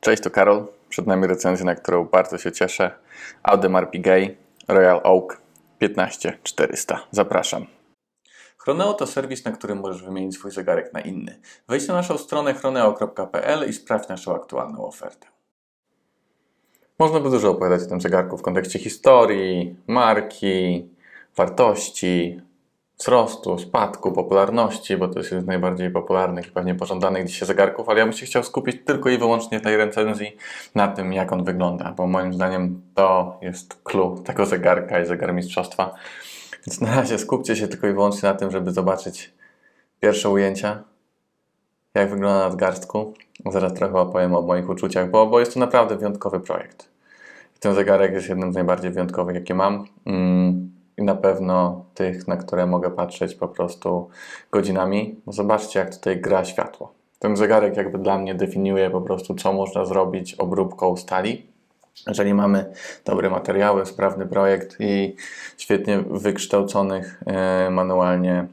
Cześć, to Karol. Przed nami recenzja, na którą bardzo się cieszę. Audemars Piguet Royal Oak 15400. Zapraszam. Chroneo to serwis, na którym możesz wymienić swój zegarek na inny. Wejdź na naszą stronę chroneo.pl i sprawdź naszą aktualną ofertę. Można by dużo opowiadać o tym zegarku w kontekście historii, marki, wartości, wzrostu, spadku, popularności, bo to jest jeden z najbardziej popularnych i pewnie pożądanych dzisiaj zegarków, ale ja bym się chciał skupić tylko i wyłącznie tej recenzji na tym, jak on wygląda, bo moim zdaniem to jest clue tego zegarka i zegar mistrzostwa. Więc na razie skupcie się tylko i wyłącznie na tym, żeby zobaczyć pierwsze ujęcia, jak wygląda na nadgarstku. Zaraz trochę opowiem o moich uczuciach, bo, bo jest to naprawdę wyjątkowy projekt. Ten zegarek jest jednym z najbardziej wyjątkowych, jakie mam. Mm, I na pewno tych, na które mogę patrzeć po prostu godzinami. Bo zobaczcie, jak tutaj gra światło. Ten zegarek jakby dla mnie definiuje po prostu, co można zrobić obróbką stali. Jeżeli mamy dobre materiały, sprawny projekt i świetnie wykształconych e, manualnie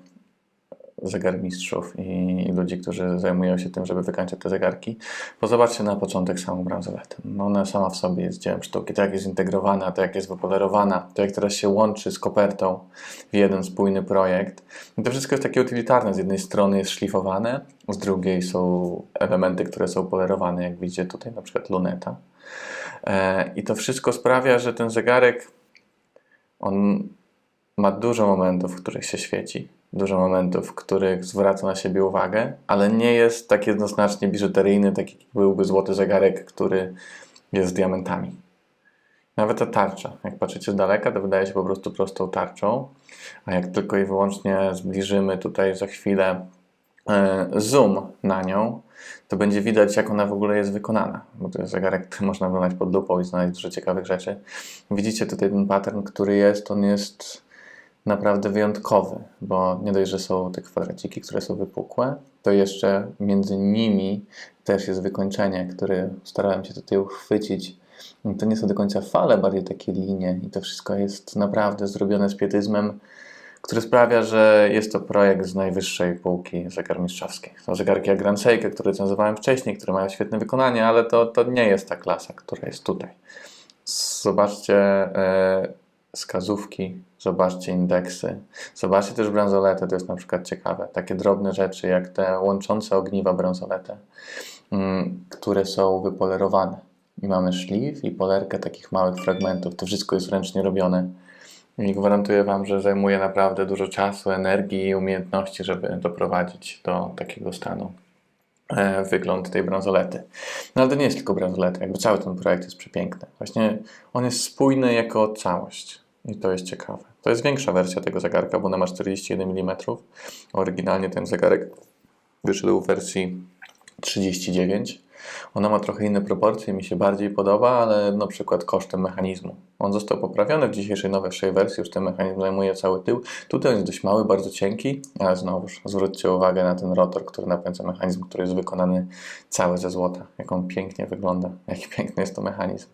zegarmistrzów i ludzi, którzy zajmują się tym, żeby wykańczać te zegarki. Bo zobaczcie na początek samą bransoletę. No ona sama w sobie jest dziełem sztuki. To jak jest zintegrowana, to jak jest wypolerowana, to jak teraz się łączy z kopertą w jeden spójny projekt. I to wszystko jest takie utylitarne. Z jednej strony jest szlifowane, z drugiej są elementy, które są polerowane, jak widzicie tutaj na przykład luneta. E, I to wszystko sprawia, że ten zegarek on ma dużo momentów, w których się świeci dużo momentów, w których zwraca na siebie uwagę, ale nie jest tak jednoznacznie biżuteryjny, tak jak byłby złoty zegarek, który jest z diamentami. Nawet ta tarcza, jak patrzycie z daleka, to wydaje się po prostu prostą tarczą, a jak tylko i wyłącznie zbliżymy tutaj za chwilę e, zoom na nią, to będzie widać, jak ona w ogóle jest wykonana. Bo to jest zegarek, który można wykonać pod lupą i znaleźć dużo ciekawych rzeczy. Widzicie tutaj ten pattern, który jest, on jest naprawdę wyjątkowy, bo nie dość, że są te kwadraciki, które są wypukłe, to jeszcze między nimi też jest wykończenie, które starałem się tutaj uchwycić. To nie są do końca fale, bardziej takie linie i to wszystko jest naprawdę zrobione z pietyzmem, który sprawia, że jest to projekt z najwyższej półki zegarmistrzowskiej. Są zegarki jak Grand Seiko, które nazywałem wcześniej, które mają świetne wykonanie, ale to, to nie jest ta klasa, która jest tutaj. Zobaczcie, e, wskazówki, zobaczcie indeksy, zobaczcie też bransoletę, to jest na przykład ciekawe. Takie drobne rzeczy jak te łączące ogniwa bransoletę, mm, które są wypolerowane. I mamy szlif i polerkę takich małych fragmentów. To wszystko jest ręcznie robione. I gwarantuję Wam, że zajmuje naprawdę dużo czasu, energii i umiejętności, żeby doprowadzić do takiego stanu e, wygląd tej bransolety. No ale to nie jest tylko bransoleta, jakby cały ten projekt jest przepiękny. Właśnie on jest spójny jako całość. I to jest ciekawe. To jest większa wersja tego zegarka, bo ona ma 41 mm. Oryginalnie ten zegarek wyszedł w wersji 39. Ona ma trochę inne proporcje, mi się bardziej podoba, ale na przykład kosztem mechanizmu. On został poprawiony w dzisiejszej nowszej wersji, już ten mechanizm zajmuje cały tył. Tutaj jest dość mały, bardzo cienki, ale znowuż zwróćcie uwagę na ten rotor, który napędza mechanizm, który jest wykonany cały ze złota. Jak on pięknie wygląda, jaki piękny jest to mechanizm.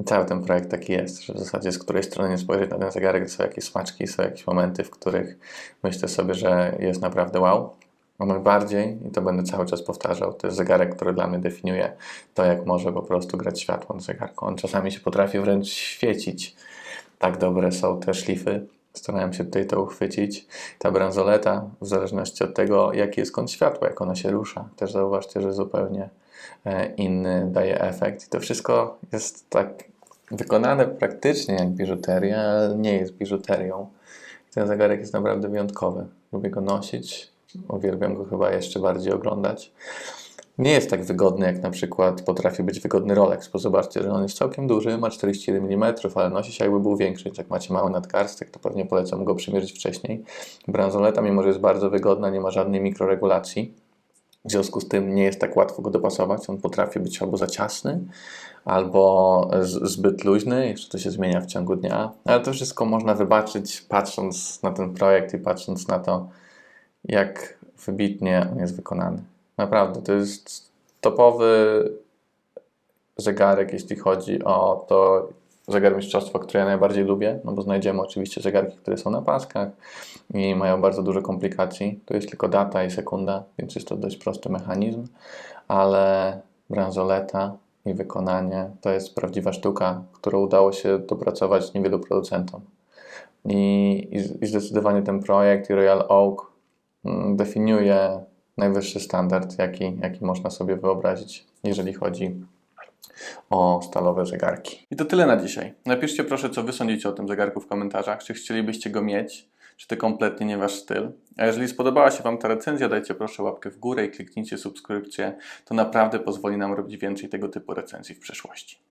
I cały ten projekt taki jest, że w zasadzie z której strony nie spojrzeć na ten zegarek, są jakieś smaczki, są jakieś momenty, w których myślę sobie, że jest naprawdę wow. A najbardziej, i to będę cały czas powtarzał, to jest zegarek, który dla mnie definiuje to, jak może po prostu grać światło na zegarku. On czasami się potrafi wręcz świecić. Tak dobre są te szlify. Starałem się tutaj to uchwycić. Ta bransoleta, w zależności od tego, jaki jest kąt światła, jak ona się rusza, też zauważcie, że zupełnie inny daje efekt. I to wszystko jest tak wykonane praktycznie jak biżuteria, ale nie jest biżuterią. Ten zegarek jest naprawdę wyjątkowy. Lubię go nosić, uwielbiam go chyba jeszcze bardziej oglądać. Nie jest tak wygodny jak na przykład potrafi być wygodny Rolex, bo zobaczcie, że on jest całkiem duży, ma 41 mm, ale nosi się jakby był większy, jak macie mały nadgarstek, to pewnie polecam go przymierzyć wcześniej. Bransoleta, mimo że jest bardzo wygodna, nie ma żadnej mikroregulacji, w związku z tym nie jest tak łatwo go dopasować. On potrafi być albo za ciasny, albo zbyt luźny. Jeszcze to się zmienia w ciągu dnia. Ale to wszystko można wybaczyć patrząc na ten projekt i patrząc na to, jak wybitnie on jest wykonany. Naprawdę, to jest topowy zegarek, jeśli chodzi o to, zegar mistrzostwa, które ja najbardziej lubię, no bo znajdziemy oczywiście zegarki, które są na paskach i mają bardzo dużo komplikacji. To jest tylko data i sekunda, więc jest to dość prosty mechanizm, ale bransoleta i wykonanie to jest prawdziwa sztuka, którą udało się dopracować niewielu producentom. I, i, i zdecydowanie ten projekt i Royal Oak mm, definiuje najwyższy standard, jaki, jaki można sobie wyobrazić, jeżeli chodzi o stalowe zegarki. I to tyle na dzisiaj. Napiszcie proszę, co wy sądzicie o tym zegarku w komentarzach. Czy chcielibyście go mieć, czy to kompletnie nie wasz styl. A jeżeli spodobała się wam ta recenzja, dajcie proszę łapkę w górę i kliknijcie subskrypcję. To naprawdę pozwoli nam robić więcej tego typu recenzji w przyszłości.